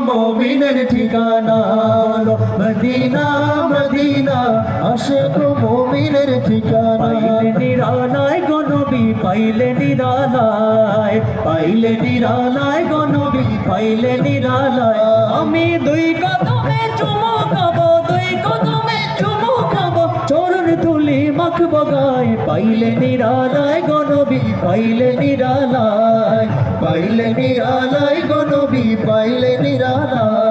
মুমিনের ঠিকানা বলো মদিনা মদিনা আশিক মুমিনের ঠিকানা। পাইলে নিরালায় গনবি পাইলে নিরালায়। পাইলে নিরালায় গনবি পাইলে নিরালায়। আমি দুই কদমে চুমু খাব দুই কদমে চুমু খাব। চরণ তুলি মাখবো গায়ে। পাইলে নিরালায় গণবি পাইলে নিরালায় পাইলে নিরালায় গণবি পাইলে নিরালায়।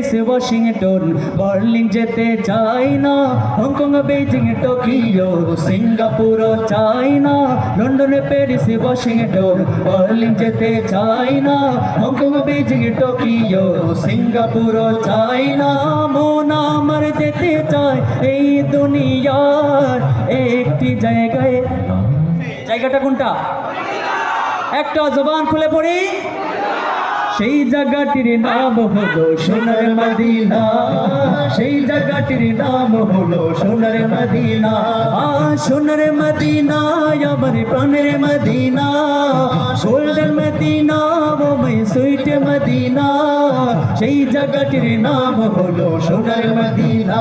প্যারিস ওয়াশিংটন বার্লিন যেতে চাই না হংকং বেজিং টোকিও সিঙ্গাপুর চাই না লন্ডন প্যারিস ওয়াশিংটন বার্লিন যেতে চাই না হংকং বেজিং টোকিও সিঙ্গাপুর চাই না মন আমার যেতে চায় এই দুনিয়ার একটি জায়গায়। জায়গাটা কোনটা? একটা জবান খুলে পড়ি। সেই জায়গাটির নাম হলো সোনার মদিনা। সেই জায়গাটির নাম হলো সোনার মদিনা। সোনার মদিনা আমার প্রাণের Medina. Golden Medina oh my sweet Medina. সেই জায়গাটির নাম হলো সোনার মদিনা।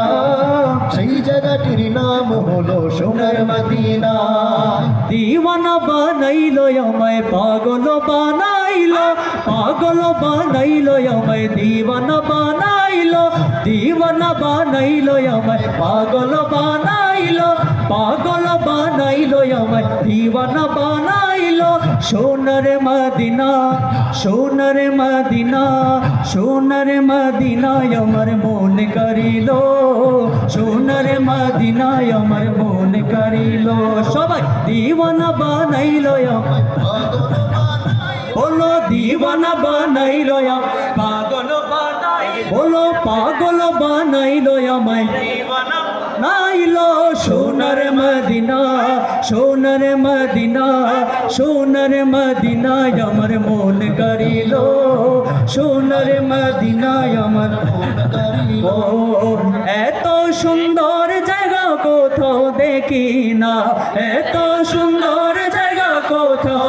সেই জায়গাটির নাম হলো সোনার মদিনা। দিওয়ানা বানাইলো, আমায় পাগল বানাইলো। পাগল বানাইলো আমায়, দিওয়ানা বানাইলো দিওয়ানা বানাইলো আমায়, পাগল বানাইলো পাগল বানাইলো আমায়, দিওয়ানা বানাইলো। সোনার মদিনা সোনার মদিনা সোনার মদিনা আমার মন করিলো সোনার মদিনা আমার মন করিলো সবাই দিওয়ানা বানাইলো আমায়। বলো দিওয়ানা বানাইলো আমায় পাগল বানাই বলো পাগল বানাইলো আমায় দিওয়ানা। নাইলো সোনার মদিনা সোনার মদিনা সোনার মদিনা আমার মন করিলো সোনার মদিনা আমার মন করিলো এত সুন্দর জায়গা কোথাও দেখি না। এত সুন্দর জায়গা কোথাও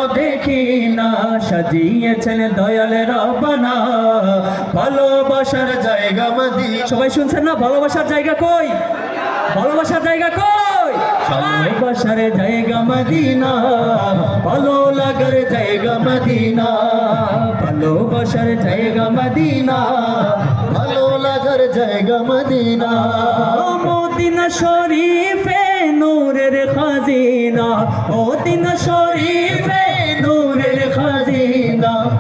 দেখি না, সাজিয়েছেন দয়াল রবানা। ভালোবাসার জায়গা মদিনা সবাই শুনছেন না, ভালোবাসার জায়গা কই? ভালোবাসার জায়গা কই? ভালোবাসার জায়গা মদিনা, ভালো লাগার জায়গা মদিনা। ভালোবাসার জায়গা মদিনা, ভালো লাগার জায়গা মদিনা। মদিনা শরীফে নূরের খাজিনা, মদিনা শরীফে